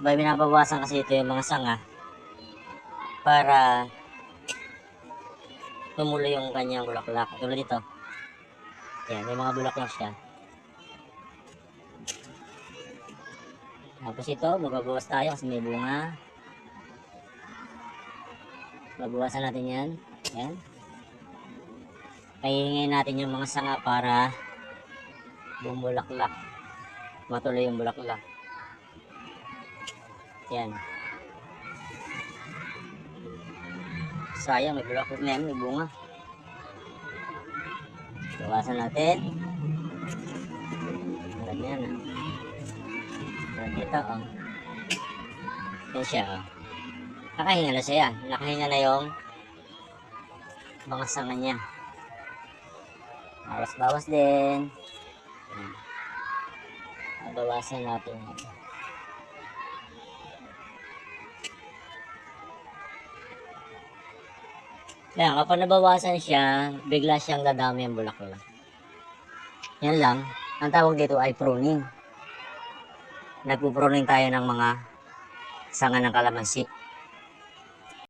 Ba, binabawasan kasi ito yung mga sanga para tumuloy yung kanyang bulaklak. Tulad dito. Yan, may mga bulaklak siya. Tapos ito, magbabawas tayo kasi may bunga. Babawasan natin yan. Yan. Pahingin natin yung mga sanga para bumulaklak. Matuloy yung bulaklak. Yan. Sayang, may bulaklak na yan, may bunga. Bawasan natin. Ganyan ah. Tulad dito, oh. Yan siya, oh. Nakahinga na siya. Nakahinga na yung mga sanga niya. Bawas-bawas din. Bawasan natin. ito. Kaya kapag nabawasan siya, bigla siyang dadami ang bulaklak. Yan lang. Ang tawag dito ay pruning. Nagpo-pruning tayo ng mga sanga ng kalamansi.